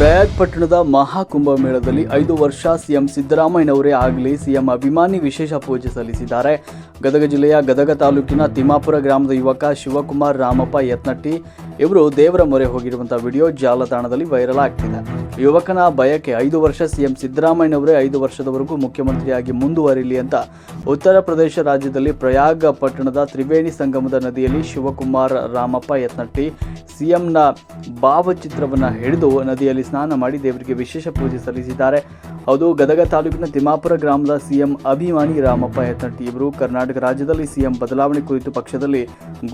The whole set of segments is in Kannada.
ಪ್ರಯಾಗ್ ಪಟ್ಟಣದ ಮಹಾಕುಂಭಮೇಳದಲ್ಲಿ ಐದು ವರ್ಷ ಸಿಎಂ ಸಿದ್ದರಾಮಯ್ಯನವರೇ ಆಗಲಿ ಸಿಎಂ ಅಭಿಮಾನಿ ವಿಶೇಷ ಪೂಜೆ ಸಲ್ಲಿಸಿದ್ದಾರೆ. ಗದಗ ಜಿಲ್ಲೆಯ ಗದಗ ತಾಲೂಕಿನ ತಿಮ್ಮಾಪುರ ಗ್ರಾಮದ ಯುವಕ ಶಿವಕುಮಾರ್ ರಾಮಪ್ಪ ಯತ್ನಟ್ಟಿ ಇವರು ದೇವರ ಮೊರೆ ಹೋಗಿರುವಂತಹ ವಿಡಿಯೋ ಜಾಲತಾಣದಲ್ಲಿ ವೈರಲ್ ಆಗ್ತಿದೆ. ಯುವಕನ ಬಯಕೆ ಐದು ವರ್ಷ ಸಿಎಂ ಸಿದ್ದರಾಮಯ್ಯನವರೇ ಐದು ವರ್ಷದವರೆಗೂ ಮುಖ್ಯಮಂತ್ರಿಯಾಗಿ ಮುಂದುವರಿಲಿ ಅಂತ ಉತ್ತರ ಪ್ರದೇಶ ರಾಜ್ಯದಲ್ಲಿ ಪ್ರಯಾಗ ಪಟ್ಟಣದ ತ್ರಿವೇಣಿ ಸಂಗಮದ ನದಿಯಲ್ಲಿ ಶಿವಕುಮಾರ್ ರಾಮಪ್ಪ ಯತ್ನಟ್ಟಿ ಸಿಎಂನ ಭಾವಚಿತ್ರವನ್ನು ಹಿಡಿದು ನದಿಯಲ್ಲಿ ಸ್ನಾನ ಮಾಡಿ ದೇವರಿಗೆ ವಿಶೇಷ ಪೂಜೆ ಸಲ್ಲಿಸಿದ್ದಾರೆ. ಹೌದು ಗದಗ ತಾಲೂಕಿನ ತಿಮ್ಮಾಪುರ ಗ್ರಾಮದ ಸಿಎಂ ಅಭಿಮಾನಿ ರಾಮಪ್ಪ ಯತ್ನಟ್ಟಿ ಇವರು. ಕರ್ನಾಟಕ ರಾಜ್ಯದಲ್ಲಿ ಸಿಎಂ ಬದಲಾವಣೆ ಕುರಿತು ಪಕ್ಷದಲ್ಲಿ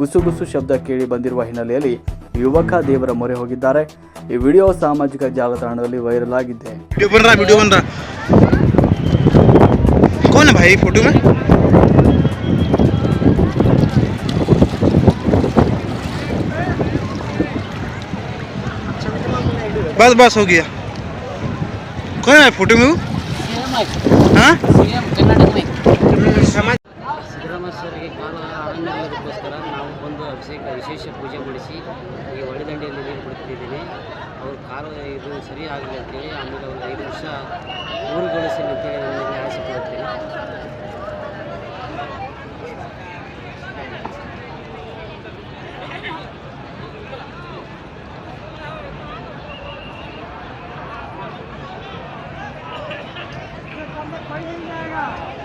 ಗುಸುಗುಸು ಶಬ್ದ ಕೇಳಿ ಬಂದಿರುವ ಹಿನ್ನೆಲೆಯಲ್ಲಿ ಯುವಕ ದೇವರ ಮೊರೆ ಹೋಗಿದ್ದಾರೆ ಈ ವಿಡಿಯೋ ಸಾಮಾಜಿಕ ಜಾಲತಾಣದಲ್ಲಿ ವೈರಲ್ ಆಗಿದ್ದೆ वीडियो बन रहा वीडियो बन रहा कौन है भाई फोटो में बस बस हो गया कौन है फोटो में वो हाँ ಸಿದ್ದರಾಮೇಶ್ವರಿಗೆ ಅನ್ನೋದಕ್ಕೋಸ್ಕರ ನಾವು ಒಂದು ಅಭಿಷೇಕ, ವಿಶೇಷ ಪೂಜೆ ಮಾಡಿಸಿ ಈ ಹೊಳೆದಂಡೆಯಲ್ಲಿ ನೀರು ಕೊಡ್ತಿದ್ದೀವಿ ಅವ್ರ ಕಾಲು ಇದು ಸರಿ ಆಗಲಿ ಅಂತೇಳಿ ಆಮೇಲೆ ಒಂದು ಐದು ವರ್ಷ ಊರುಗೊಳಿಸಿ ಅಂತೇಳಿ ನಮ್ಮಲ್ಲಿ ಆಸೆ Yeah.